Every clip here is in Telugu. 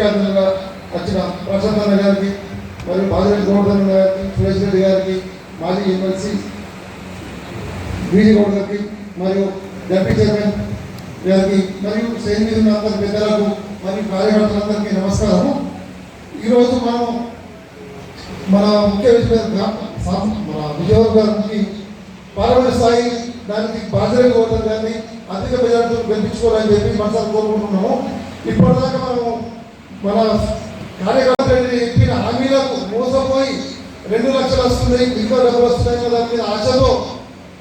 ముఖ్య అతిథులుగా వచ్చిన ప్రశాంత్ అన్న గారికి మరియు బాజిరెడ్డి గోవర్ధన్ గారికి సురేష్ రెడ్డి గారికి మాజీ ఎమ్మెల్సీ బీజీ గౌడ్ గారికి మరియు డెప్యూటీ చైర్మన్ గారికి మరియు స్టేజ్ అందరి పెద్దలకు మరియు కార్యకర్తలందరికీ నమస్కారము. ఈరోజు మనం మన ముఖ్య విషయం మన విజయవాడ గారికి పార్లమెంట్ స్థాయి దానికి బాధ్యత గోవర్ధన్ గారిని అధిక మెజార్టీతో గెలిపించుకోవాలని చెప్పి మనసారి కోరుకుంటున్నాము. ఇప్పటిదాకా మనము మన కార్యకర్తలు ఇచ్చిన హామీలకు మోసపోయి రెండు లక్షలు వస్తున్నాయి ఇంకో డబ్బులు వస్తున్నాయి కదా మీద ఆశతో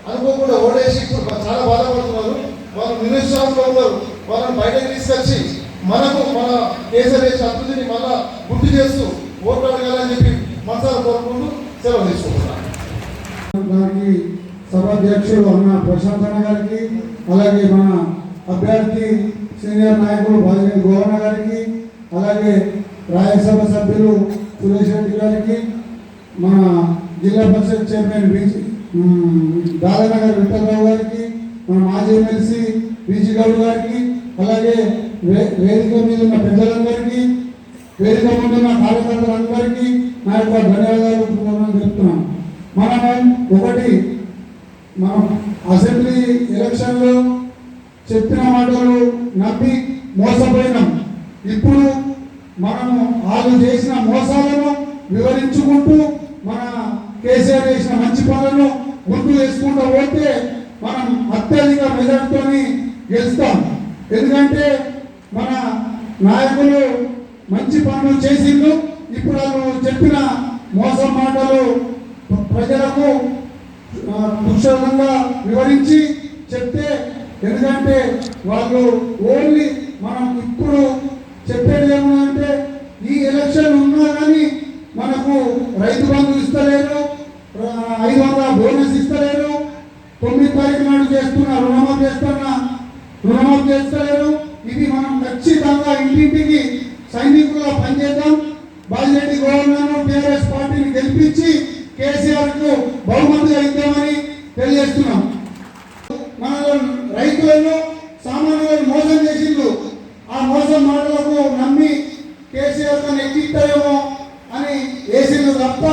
అనుకోకుండా ఓడేసి ఇప్పుడు చాలా బాధపడుతున్నారు. వాళ్ళు నిరుత్సాహంలో ఉన్నారు. వాళ్ళని బయటకు తీసుకొచ్చి మనకు మన కేసీఆర్ అభివృద్ధిని మళ్ళా గుర్తు చేస్తూ ఓట్లు అడగాలని చెప్పి మనసారి కోరుకుంటూ సెలవు తీసుకుంటున్నాను. గారికి సభాధ్యక్షుడు అన్న ప్రశాంత్ అన్న గారికి అలాగే మన అభ్యర్థి సీనియర్ నాయకుడు బాజిరెడ్డి గోవన్న గారికి అలాగే రాజ్యసభ సభ్యులు సురేష్ రెడ్డి గారికి మన జిల్లా పరిషత్ చైర్మన్ బీజీ దాదానగర్ విఠలరావు గారికి మన మాజీ ఎమ్మెల్సీ బీజీ గౌడ్ గారికి అలాగే వే- వేదిక మీద ఉన్న పెద్దలందరికీ వేదిక ముందు ఉన్న కార్యకర్తలందరికీ నా యొక్క ధన్యవాదాలు చెప్తున్నాను మనం ఒకటి మనం అసెంబ్లీ ఎలక్షన్లో చెప్పిన మాటలు నమ్మి మోసపోయినాం. ఇప్పుడు మనము వాళ్ళు చేసిన మోసాలను వివరించుకుంటూ మన కేసీఆర్ చేసిన మంచి పనులను గుర్తు చేసుకుంటూ పోతే మనం అత్యధిక మెజార్టీతో గెలుస్తాం. ఎందుకంటే మన నాయకులు మంచి పనులు చేసిండ్రు. ఇప్పుడు వాళ్ళు చెప్పిన మోసం మాటలు ప్రజలకు ఆ, వివరించి చెప్తే ఎందుకంటే వాళ్ళు ఓన్లీ మనం ఇప్పుడు చెప్పేది ఏమంటే ఈ ఎలక్షన్ ఉన్నా కానీ మనకు రైతు బంధు ఇస్తలేరు ఐదు వందల బోనస్ ఇస్తలేరు తొమ్మిది తారీఖు నాడు చేస్తున్న రుణమాఫీ చేస్తున్న రుణమాఫీ చేస్తలేరు. ఇది మనం ఖచ్చితంగా ఇంటింటికి సైనికులుగా పనిచేద్దాం బాలిరెడ్డి గవర్నర్ టీఆర్ఎస్ పార్టీని గెలిపించి కేసీఆర్కు బహుమతిగా ఇద్దామని తెలియజేస్తున్నాం మన రైతులను సామాన్యులను మోసం చేసిండ్రు ఆ మోసం మాటలకు నమ్మి కేసీఆర్ తను ఎక్కిస్తారేమో అని వేసిండ్రు తప్ప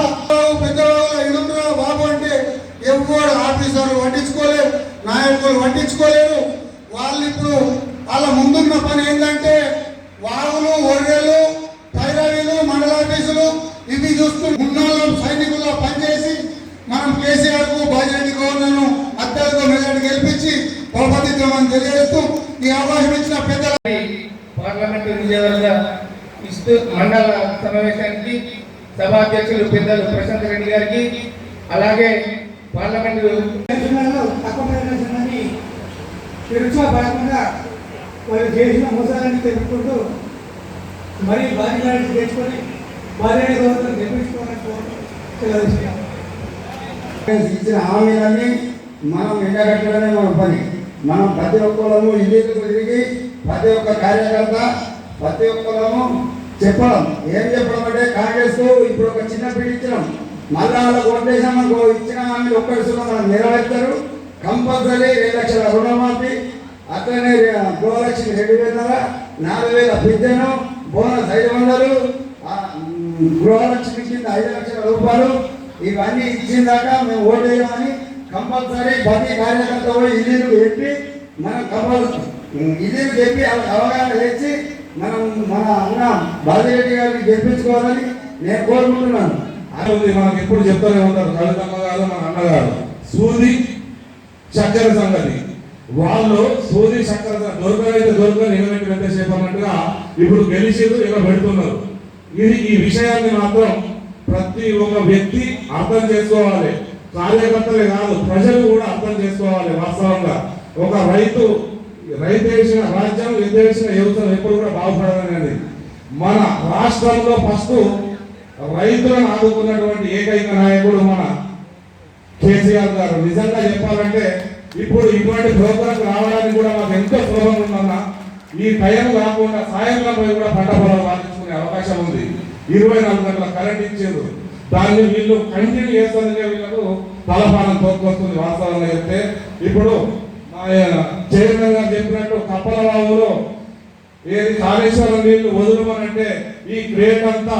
పెద్దవాళ్ళ ఇడుండ్రా బాబు అంటే ఎవరు ఆఫీసర్ పట్టించుకోలేరు నాయకులు పట్టించుకోలేరు వాళ్ళు ఇప్పుడు వాళ్ళ ముందున్న పని ఏంటంటే వాగులు ఒర్రెలు పైరవీలు మండలాఫీసులు ఇవి చూస్తూ మున్నాళ్ళు సైనికుల్లో పనిచేసి మనం కేసీఆర్కు బాజిరెడ్డి గవర్నర్ను అత్యధిక మెజార్టీ గెలిపించి బహుమతిద్దామని తెలియజేస్తూ ఈ అవకాశం ఇచ్చిన పెద్దల పార్లమెంటు విజయవాడ ఇస్తూ మండల సమావేశానికి సభాధ్యక్షులు పెద్దలు ప్రశాంత్ రెడ్డి గారికి అలాగే పార్లమెంటు ఎలక్షన్లని తిరుచోపడకుండా వారు చేసిన మోసాలని తెలుపుకుంటూ మరీ బాధ్యతలు తెచ్చుకొని భార్య గౌరవం తీసుకున్నాం. ఇచ్చిన హామీలన్నీ మనం ఎండగట్టడమే మన పని మనం ప్రతి ఒక్కరము ఇల్లు తిరిగి ప్రతి ఒక్క కార్యకర్త ప్రతి ఒక్కరము చెప్పడం ఏం చెప్పడం అంటే కాంగ్రెస్ ఇప్పుడు ఒక చిన్న బిల్ ఇచ్చినాం. మళ్ళా వాళ్ళకి ఓటేసాం అనుకో ఇచ్చిన హామీ ఒక్కటి సున్నా మనం నెరవేర్తారు కంపల్సరీ రెండు లక్షల రుణమాఫీ అట్లనే గృహలక్ష్మి రెండు వేల నాలుగు వేల విద్యను బోనస్ ఐదు వందలు గృహలక్ష్మి కింద ఐదు లక్షల రూపాయలు ఇవన్నీ ఇచ్చిన దాకా మేము ఓటేయమని కంపల్సరీ ప్రతి కార్యకర్త కూడా ఇల్లు చెప్పి మనం కంపల్సరీ ఇల్లు చెప్పి అవగాహన చేసి మనం మన అన్న బాలిరెడ్డి గారిని గెలిపించుకోవాలని నేను కోరుకుంటున్నాను. అది మనకి ఎప్పుడు చెప్తూనే ఉంటారు కవితమ్మ గారు మన అన్నగారు సూది చక్కెర సంగతి. వాళ్ళు సూది చక్కెర సంగతి దొరకని నిలబెట్టి ఎంతసేపు అన్నట్టుగా ఇప్పుడు గెలిచిరు ఇలా పెడుతున్నారు. ఇది ఈ విషయాన్ని మాత్రం ప్రతి ఒక్క వ్యక్తి అర్థం చేసుకోవాలి. కార్యకర్తలే కాదు ప్రజలు కూడా అర్థం చేసుకోవాలి వాస్తవంగా. ఒక రైతు రైతు వేసిన రాజ్యం ఎద్దేసిన యువతను ఎప్పుడు కూడా బాగుపడదనేది. మన రాష్ట్రంలో ఫస్ట్ రైతులను ఆదుకున్నటువంటి ఏకైక నాయకుడు మన కేసీఆర్ గారు. నిజంగా చెప్పాలంటే ఇప్పుడు ఇటువంటి ప్రోగ్రాం రావడానికి కూడా మాకు ఎంతో సులభంగా ఉందన్న ఈ టైం కాకుండా సాయంత్రం పోయి కూడా పంట పొలం వాదించుకునే అవకాశం ఉంది. ఇరవై నాలుగు గంటల కరెంట్ ఇచ్చారు. దాన్ని వీళ్ళు కంటిన్యూ చేస్తుందిగా వీళ్ళకు తలపానం తోకొస్తుంది వాస్తవంగా చెప్తే. ఇప్పుడు చైర్మన్ గారు చెప్పినట్టు కప్పలరావులో ఏది కాళేశ్వరం నీళ్ళు వదులమనంటే ఈ గ్రేట్ అంతా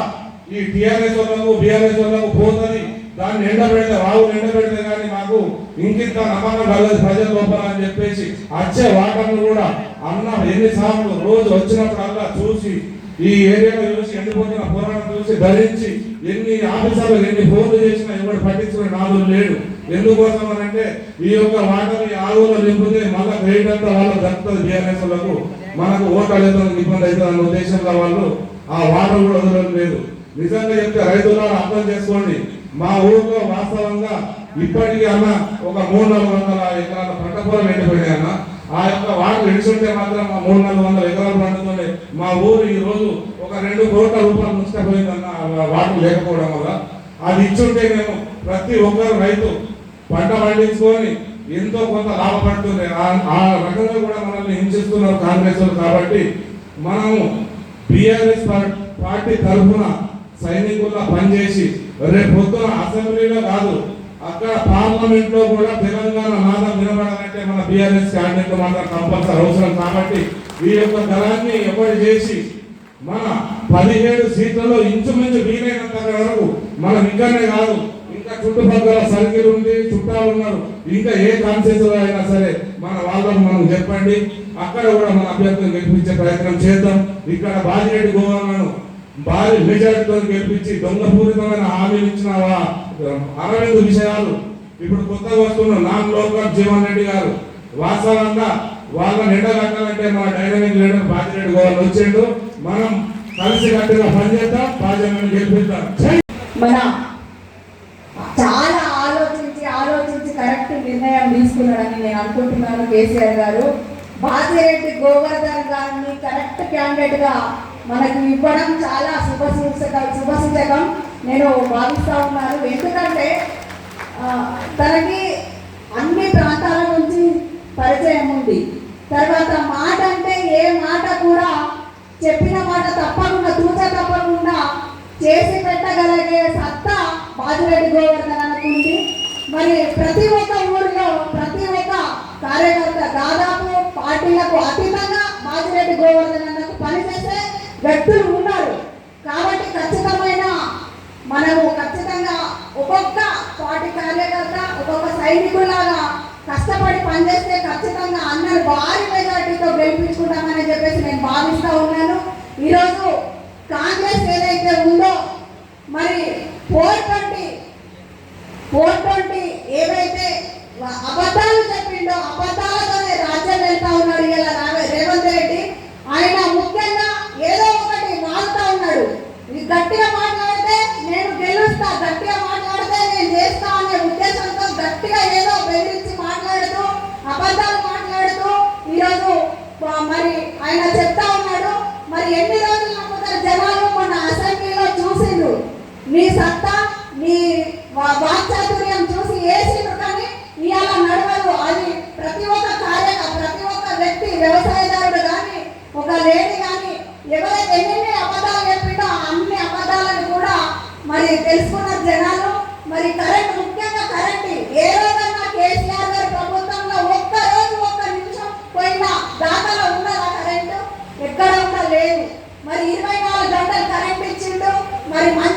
ఈ టీఆర్ఎస్ వాళ్ళకు బీఆర్ఎస్ వాళ్ళకు పోతుంది. దాన్ని ఎండబెడితే రావు ఎండబెడితే కానీ మాకు ఇంకింత నమ్మకం కలదు ప్రజల లోపల అని చెప్పేసి వచ్చే వాటర్ను కూడా అన్న ఎన్నిసార్లు రోజు వచ్చినప్పుడల్లా చూసి ఈ ఏరియాలో చూసి ఎండిపోతున్న పోరాటం చూసి ధరించి ఎన్ని ఆఫీసర్లు ఎన్ని ఫోన్లు చేసినా ఎవరు పట్టించుకునే నాలుగు లేడు. ఎందుకోసం అని అంటే ఈ యొక్క వాటర్ ఆవులు ఆవులో నింపితే మళ్ళీ గ్రేట్ అంతా వాళ్ళకి దక్కుతుంది బిఆర్ఎస్ మనకు ఓట్లు అడగడానికి ఇబ్బంది అవుతుంది అన్న ఉద్దేశంలో వాళ్ళు ఆ వాటర్ కూడా వదలడం లేదు. నిజంగా చెప్తే రైతులను అర్థం చేసుకోండి. మా ఊర్లో వాస్తవంగా ఇప్పటికీ అన్న ఒక మూడు నాలుగు వందల ఎకరాల పంట పొలం ఎండిపోయినాయి అన్న. ఆ యొక్క వాటర్ ఇడిచుంటే మాత్రం ఆ మూడు నాలుగు వందల ఎకరాలు పండుతుండే మా ఊరు ఈ రోజు ఒక రెండు కోట్ల రూపాయలు నష్టపోయిందన్న ఆ వాటర్ లేకపోవడం వల్ల. అది ఇచ్చుంటే మేము ప్రతి ఒక్కరు రైతు పంట పండించుకొని ఎంతో కొంత లాభపడుతుంది. ఆ- రకంగా కూడా మనల్ని హింసిస్తున్నారు కాంగ్రెస్ కాబట్టి మనము బిఆర్ఎస్ పార్టీ తరఫున సైనికుల్లా పనిచేసి రేపు పొద్దున అసెంబ్లీలో కాదు అక్కడ పార్లమెంట్లో కూడా తెలంగాణ నాదం వినబడాలంటే మన బిఆర్ఎస్ క్యాండిడేట్ మాత్రం కంపల్సరీ అవసరం. కాబట్టి ఈ యొక్క దళాన్ని ఎవరు చేసి మన పదిహేడు సీట్లలో ఇంచుమించు వీలైనంత వరకు మనం ఇక్కడనే కాదు చుట్టుపక్కల సర్కిల్ ఉంది చుట్టాలు ఉన్నారు. ఇంకా ఏ కాన్సెన్స్ అయినా సరే మన వాళ్ళకు మనం చెప్పండి. అక్కడ కూడా మన అభ్యర్థులు గెలిపించే ప్రయత్నం చేద్దాం. ఇక్కడ బాజిరెడ్డి గోవాలను భారీ మెజార్టీతో గెలిపించి దొంగపూరితమైన హామీలు ఇచ్చిన అరవింద్ విషయాలు. ఇప్పుడు కొత్త వస్తున్న నాన్ లోకల్ జీవన్ రెడ్డి గారు. వాస్తవంగా వాళ్ళ నిండగట్టాలంటే మన డైనమిక్ లీడర్ బాజిరెడ్డి గోవాలు వచ్చిండు. మనం కలిసి కట్టుగా పనిచేద్దాం బాధ్యతను గెలిపిద్దాం. మన చాలా ఆలోచించి ఆలోచించి కరెక్ట్ నిర్ణయం తీసుకున్నాడని నేను అనుకుంటున్నాను కేసీఆర్ గారు. బాసిరెడ్డి గోవర్ధన్ గారిని కరెక్ట్ క్యాండిడేట్గా మనకు ఇవ్వడం చాలా శుభ సూచక శుభ సూచకం. నేను భావిస్తా ఉన్నాను. ఎందుకంటే తనకి అన్ని ప్రాంతాల నుంచి పరిచయం ఉంది. తర్వాత మాట అంటే ఏ మాట కూడా చెప్పిన మాట తప్పకుండా తూచ తప్పకుండా చేసి పెట్టగలిగే సత్తా బాజిరెడ్డి గోవర్ధన్ అనుకుంది మరి ప్రతి ఒక్క ఊరిలో ప్రతి ఒక్క కార్యకర్త దాదాపు పార్టీలకు అతీతంగా బాజిరెడ్డి గోవర్ధన్ అన్నకు పనిచేసే వ్యక్తులు ఉన్నారు. కాబట్టి ఖచ్చితమైన మనము ఖచ్చితంగా ఒక్కొక్క పార్టీ కార్యకర్త ఒక్కొక్క సైనికులాగా కష్టపడి పనిచేస్తే ఖచ్చితంగా అందరు భారీ మెజార్టీతో గెలిపించుకుంటామని చెప్పేసి నేను భావిస్తూ ఉన్నాను. ఈరోజు కాంగ్రెస్ ఏదైతే ఉందో మరి ఫోర్ ట్వంటీ ఫోర్ ట్వంటీ ఏవైతే అబద్ధాలు చెప్పిండో అబద్ధాలతోనే రాజ్యం వెళ్తా ఉన్నాడు ఇలా రేవంత్ రెడ్డి. ఆయన ముఖ్యంగా ఏదో ఒకటి మారుతా ఉన్నాడు. గట్టిగా మాట్లాడితే నేను గెలుస్తా గట్టిగా మాట్లాడితే నేను చేస్తా అనే ఉద్దేశంతో గట్టిగా ఏదో బెదిరించి మాట్లాడుతూ అబద్ధాలు మాట్లాడుతూ ఈరోజు మరి ఆయన చెప్తా ఉన్నాడు. మరి ఎన్ని రోజులు నమ్ముతారు జనాలు మొన్న అసెంబ్లీలో చూసిండ్రు నీ సత్తా నీ వా- వాక్చాతుర్యం చూసి వేసిండ్రు కానీ ఇవాళ నడవదు అది ప్రతి ఒక్క కార్య ప్రతి ఒక్క వ్యక్తి వ్యవసాయదారుడు కానీ ఒక లేడీ కానీ ఎవరైతే ఎన్ని అబద్ధాలు చెప్పిండో ఆ అన్ని అబద్ధాలను కూడా తెలుసుకున్న జనాలు మరి కరెంట్ ముఖ్యంగా కరెంట్ ఏ రోజన్నా కేసీఆర్ గారి ప్రభుత్వంలో ఒక్క రోజు ఒక్క నిమిషం పోయినా దాఖలా ఉన్నదా కరెంటు? ఎక్కడ ఉన్నా లేదు మరి ఇరవై నాలుగు గంటలు కరెంట్ ఇచ్చిండు మరి మంచి